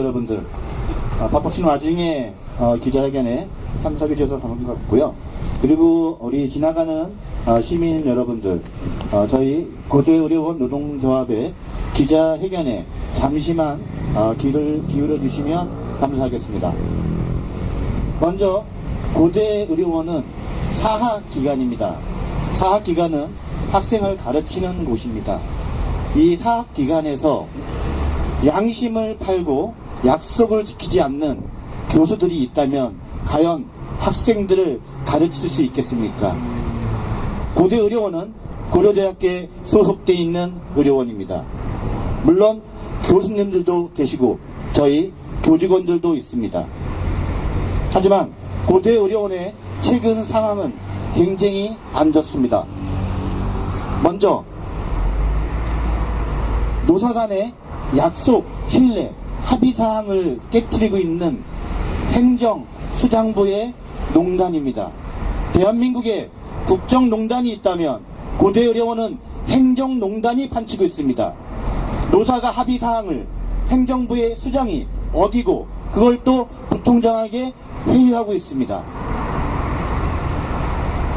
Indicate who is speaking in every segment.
Speaker 1: 여러분들 어, 바쁘신 와중에 어, 기자회견에 참석해 주셔서 반갑고요. 그리고 우리 지나가는 어, 시민 여러분들 어, 저희 고대의료원 노동조합의 기자회견에 잠시만 어, 귀를 기울여 주시면 감사하겠습니다. 먼저 고대의료원은 사학기관입니다. 사학기관은 학생을 가르치는 곳입니다. 이 사학기관에서 양심을 팔고 약속을 지키지 않는 교수들이 있다면 과연 학생들을 가르칠 수 있겠습니까? 고대 의료원은 고려대학교에 소속돼 있는 의료원입니다. 물론 교수님들도 계시고 저희 교직원들도 있습니다. 하지만 고대 의료원의 최근 상황은 굉장히 안 좋습니다. 먼저 노사 간의 약속, 신뢰, 합의 사항을 깨뜨리고 있는 행정 수장부의 농단입니다. 대한민국에 국정농단이 있다면 고대의료원은 행정농단이 판치고 있습니다. 노사가 합의 사항을 행정부의 수장이 어기고 그걸 또 부통장에게 회유하고 있습니다.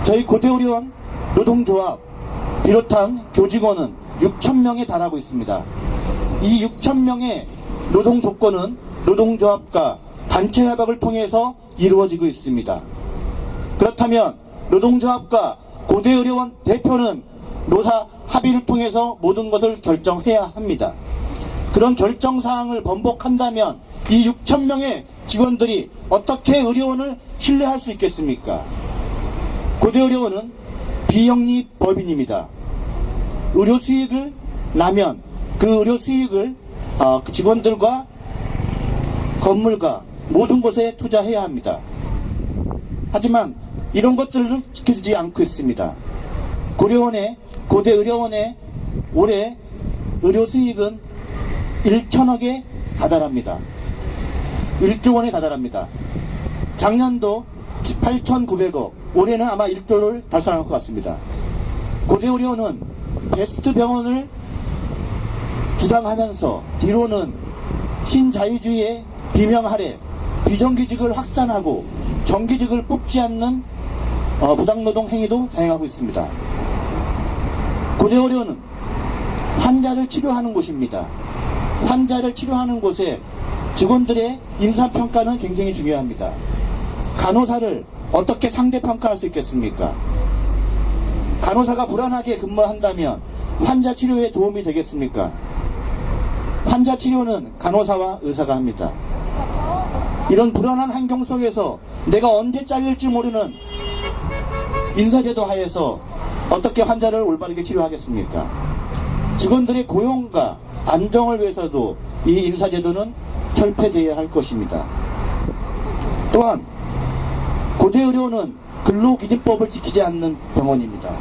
Speaker 1: 저희 고대의료원 노동조합 비롯한 교직원은 6천명에 달하고 있습니다. 이 6천명의 노동 조건은 노동조합과 단체 협약을 통해서 이루어지고 있습니다. 그렇다면 노동조합과 고대의료원 대표는 노사 합의를 통해서 모든 것을 결정해야 합니다. 그런 결정사항을 번복한다면 이 6천명의 직원들이 어떻게 의료원을 신뢰할 수 있겠습니까? 고대의료원은 비영리 법인입니다. 의료 수익을 나면 그 의료 수익을 어, 그 직원들과 건물과 모든 곳에 투자해야 합니다. 하지만 이런 것들을 지켜주지 않고 있습니다. 고려원의 고대 의료원의 올해 의료 수익은 1천억에 다달합니다. 1조 원에 다달합니다. 작년도 8,900억, 올해는 아마 1조를 달성할 것 같습니다. 고대 의료원은 베스트 병원을 주장하면서 뒤로는 신자유주의의 비명 아래 비정규직을 확산하고 정규직을 뽑지 않는 어, 부당노동 행위도 자행하고 있습니다. 고대의료원은 환자를 치료하는 곳입니다. 환자를 치료하는 곳에 직원들의 인사평가는 굉장히 중요합니다. 간호사를 어떻게 상대평가할 수 있겠습니까? 간호사가 불안하게 근무한다면 환자 치료에 도움이 되겠습니까? 환자 치료는 간호사와 의사가 합니다. 이런 불안한 환경 속에서 내가 언제 잘릴지 모르는 인사제도 하에서 어떻게 환자를 올바르게 치료하겠습니까? 직원들의 고용과 안정을 위해서도 이 인사제도는 철폐되어야 할 것입니다. 또한 고대의료는 근로기준법을 지키지 않는 병원입니다.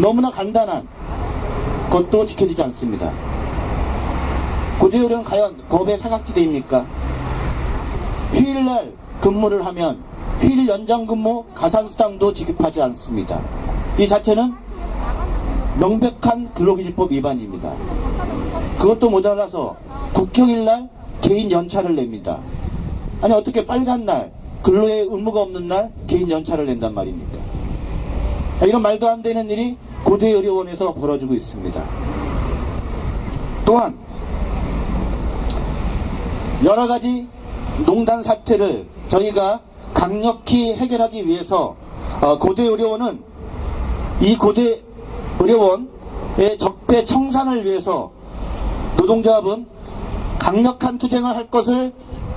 Speaker 1: 너무나 간단한 것도 지켜지지 않습니다. 고대의료는 과연 법의 사각지대입니까? 휴일날 근무를 하면 휴일 연장 근무 가산수당도 지급하지 않습니다. 이 자체는 명백한 근로기준법 위반입니다. 그것도 모자라서 국경일날 개인 연차를 냅니다. 아니 어떻게 빨간 날 근로에 의무가 없는 날 개인 연차를 낸단 말입니까? 이런 말도 안 되는 일이 고대 의료원에서 벌어지고 있습니다. 또한 여러 가지 농단 사태를 저희가 강력히 해결하기 위해서 어, 고대 의료원은 이 고대 의료원의 적폐 청산을 위해서 노동조합은 강력한 투쟁을 할 것을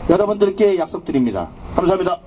Speaker 1: 여러분들께 약속드립니다. 감사합니다.